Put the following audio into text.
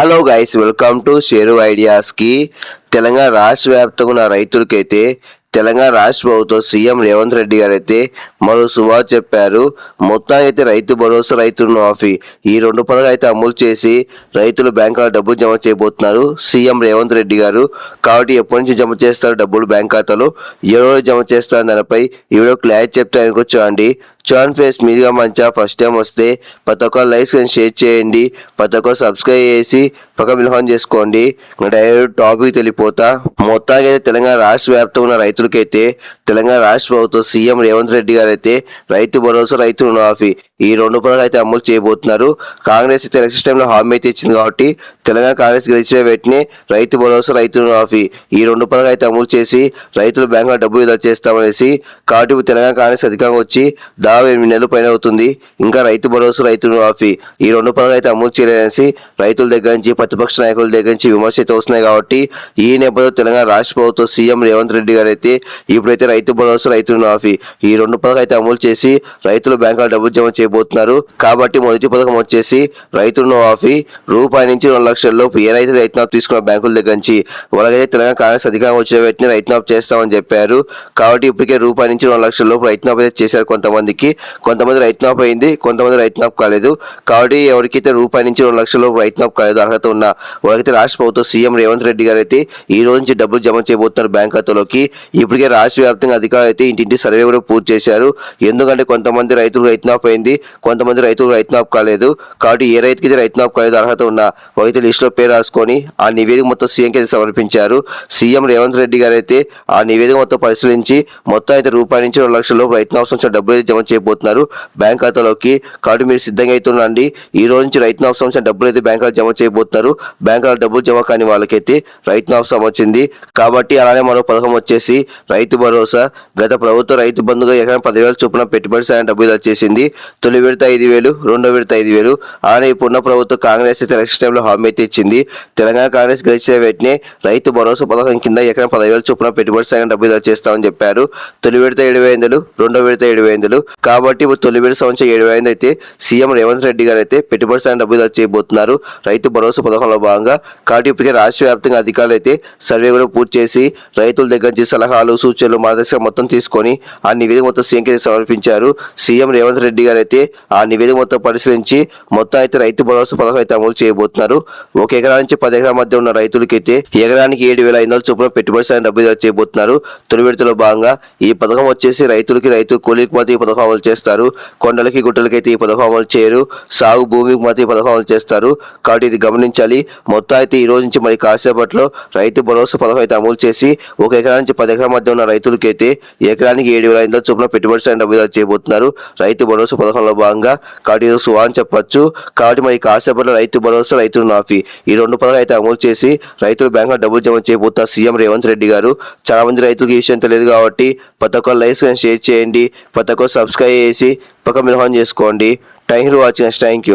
Hello guys welcome to share ఐడియాస్కి Telangana రాష్ట్ర వ్యాప్తంగా ఉన్న రైతులకైతే తెలంగాణ రాష్ట్ర ప్రభుత్వం సీఎం రేవంత్ రెడ్డి గారు అయితే మరో సువా చెప్పారు మొత్తానికి అయితే రైతు భరోసా రైతు మాఫీ ఈ రెండు పనులు అయితే అమలు చేసి రైతులు బ్యాంకులో డబ్బులు జమ చేయబోతున్నారు. సీఎం రేవంత్ రెడ్డి గారు. కాబట్టి ఎప్పటి నుంచి జమ చేస్తారు డబ్బులు బ్యాంక్ ఖాతాలో? ఏ రోజు జమ చేస్తారు? దానిపై ఈ వీడియో క్లారిటీ చెప్తే ఆయనకు చూడండి ఫేస్ మీదుగా మంచిగా ఫస్ట్ టైం వస్తే ప్రతి ఒక్క లైక్స్ కానీ షేర్ చేయండి. ప్రతి ఒక్క సబ్స్క్రైబ్ చేసి పక్క మిలహం చేసుకోండి. డైరెక్ట్ టాపిక్ తెలిపోతా. మొత్తానికి అయితే తెలంగాణ రాష్ట్ర వ్యాప్తంగా ఉన్న రైతులకైతే తెలంగాణ రాష్ట్ర ప్రభుత్వం సీఎం రేవంత్ రెడ్డి గారు అయితే రైతు భరోసా రైతు రుణమాఫీ ఈ రెండు పనులు అయితే అమలు చేయబోతున్నారు. కాంగ్రెస్ అయితే ఎలక్షన్ టైంలో హామీ అయితే ఇచ్చింది కాబట్టి తెలంగాణ కాంగ్రెస్ గెలిచిన వెంటనే రైతు భరోసా రైతు రుణమాఫీ ఈ రెండు పనులు అయితే అమలు చేసి రైతులు బ్యాంకులో డబ్బు విడుదల చేస్తామనేసి కాబట్టి తెలంగాణ కాంగ్రెస్ అధికంగా వచ్చి దాదాపు ఎనిమిది నెలల పైన అవుతుంది. ఇంకా రైతు భరోసా రైతు మాఫీ ఈ రెండు పనులు అయితే అమలు చేయలేదనేసి రైతుల దగ్గర నుంచి ప్రతిపక్ష నాయకుల దగ్గర నుంచి విమర్శలు అయితే వస్తున్నాయి కాబట్టి ఈ నేపథ్యంలో తెలంగాణ రాష్ట్ర ప్రభుత్వం సీఎం రేవంత్ రెడ్డి గారు అయితే ఇప్పుడైతే రైతు భరోసా రైతు మాఫీ ఈ రెండు పథకాలు అయితే అమలు చేసి రైతులు బ్యాంకులో డబ్బులు జమ చేయబోతున్నారు. కాబట్టి మొదటి పథకం వచ్చేసి రైతు మాఫీ రూపాయి నుంచి రెండు లక్షల్లో ఏ రైతు రైతునాప్ తీసుకున్న బ్యాంకుల దగ్గర నుంచి వాళ్ళకైతే తెలంగాణ కాంగ్రెస్ అధికారం వచ్చిన వెంటనే రైతునాప్ చేస్తామని చెప్పారు. కాబట్టి ఇప్పటికే రూపాయి నుంచి రెండు లక్షల లోపు అయితే చేశారు కొంతమందికి. కొంతమంది రైతునాప్ అయింది కొంతమంది రైతునాప్ కాలేదు. కాబట్టి ఎవరికైతే రూపాయి నుంచి రెండు లక్షల లోపు రైతునాప్ కాలేదు అర్హత ఉన్న వాళ్ళకైతే రాష్ట్ర ప్రభుత్వం సీఎం రేవంత్ రెడ్డి గారు అయితే ఈ రోజు నుంచి డబ్బులు జమ చేయబోతున్నారు బ్యాంక్ ఖాతాలోకి. ఇప్పటికే రాష్ట్ర వ్యాప్తంగా అధికారులు అయితే ఇంటింటి సర్వే కూడా పూర్తి చేశారు. ఎందుకంటే కొంతమంది రైతులు రైతునాప్ అయింది కొంతమంది రైతులు రైతునాప్ కాలేదు. కాబట్టి ఏ రైతుకి రైతునాప్ కాలేదు అర్హత ఉన్న వాళ్ళైతే లిస్టులో పేరు రాసుకొని ఆ నివేదిక మొత్తం సీఎంకి అయితే సమర్పించారు. సీఎం రేవంత్ రెడ్డి గారు అయితే ఆ నివేదిక మొత్తం పరిశీలించి మొత్తం అయితే రూపాయి నుంచి రెండు లక్షల లోపు రైతు అవసరం డబ్బులు అయితే జమ చేయబోతున్నారు. బ్యాంక్ ఖాతాలోకి కాబట్టి మీరు సిద్ధంగా అయితే ఈ రోజు నుంచి రైతు సంవత్సరం డబ్బులు అయితే బ్యాంకులు జమ చేయబోతున్నారు. బ్యాంకులో డబ్బులు జమ కాని వాళ్ళకైతే రైతు అవసరం వచ్చింది. కాబట్టి అలానే మరో పథకం వచ్చేసి రైతు భరోసా. గత ప్రభుత్వం రైతు బంధుగా ఎకరం పదివేల చొప్పున పెట్టుబడి సాయం డబ్బులు వచ్చేసింది తొలి విడత ఐదు వేలు రెండో విడత ఐదు వేలు. అలానే ఇప్పుడున్న ప్రభుత్వం కాంగ్రెస్ అయితే ఎలక్షన్ టైంలో హామీ అయితే ఇచ్చింది. తెలంగాణ కాంగ్రెస్ గెలిచిన వెంటనే రైతు భరోసా పథకం కింద ఎకరం పదివేల చొప్పున పెట్టుబడి సాయం డబ్బులు చేస్తామని చెప్పారు. తొలి విడత ఏడు వేలు రెండో విడత ఏడు వేలు కాబట్టి ఇప్పుడు తొలి విడత సంవత్సరం ఏడు వేలు అయితే సీఎం రేవంత్ రెడ్డి గారు అయితే పెట్టుబడి సాయం డబ్బులు చేయబోతున్నారు. రైతు భరోసా పథకంలో భాగంగా కాబట్టి ఇప్పటికే రాష్ట్ర వ్యాప్తంగా అధికారులు అయితే సర్వే కూడా పూర్తి చేసి రైతుల దగ్గర నుంచి సలహాలు సూచనలు మార్గదర్శకం మొత్తం తీసుకొని ఆ నివేదిక మొత్తం సీఎంకి సమర్పించారు. సీఎం రేవంత్ రెడ్డి గారు అయితే ఆ నివేదిక మొత్తం పరిశీలించి మొత్తం అయితే రైతు భరోసా పథకం అయితే అమలు చేయబోతున్నారు. ఒక ఎకరా నుంచి పది ఎకరాల మధ్య ఉన్న రైతులకి అయితే ఎకరానికి ఏడు వేల ఐదు వందల చొప్పున పెట్టుబడి సాయం డబ్బులు చేయబోతున్నారు. తొలి విడతలో భాగంగా ఈ పథకం వచ్చేసి రైతులకి రైతు కూలీకి మధ్య ఈ పథకం అమలు చేస్తారు. కొండలకి గుట్టలకి అయితే ఈ పథకం అమలు చేయరు. సాగు భూమికి మాత్రం ఈ పథకం అమలు చేస్తారు. కాబట్టి ఇది గమనించాలి. మొత్తం అయితే ఈ రోజు నుంచి మరి కాసేపట్లో రైతు భరోసా పథకం అయితే అమలు చేసి ఒక ఎకరా నుంచి పది ఎకరాల మధ్య ఉన్న రైతులకి అయితే ఎకరానికి ఏడు వేల ఐదు వందల చొప్పున పెట్టుబడి సాయం డబ్బులు చేయబోతున్నారు. రైతు భరోసా పథకంలో భాగంగా కాబట్టి ఇది సువా అని చెప్పొచ్చు. కాబట్టి మరి కాసేపట్లో రైతు భరోసా రైతు మాఫీ ఈ రెండు పథకాలు అయితే అమలు చేసి రైతులు బ్యాంకులో డబ్బులు జమ చేయబోతున్నారు సీఎం రేవంత్ రెడ్డి గారు. చాలా మంది రైతులకు ఈ విషయం తెలియదు కాబట్టి ప్రతి ఒక్క లైక్స్ షేర్ చేయండి ప్రతి ఒక్క సబ్స్క్రైబ్ సబ్స్క్రైబ్ చేసి పక్క మిలహం చేసుకోండి. Thank you for watching thank you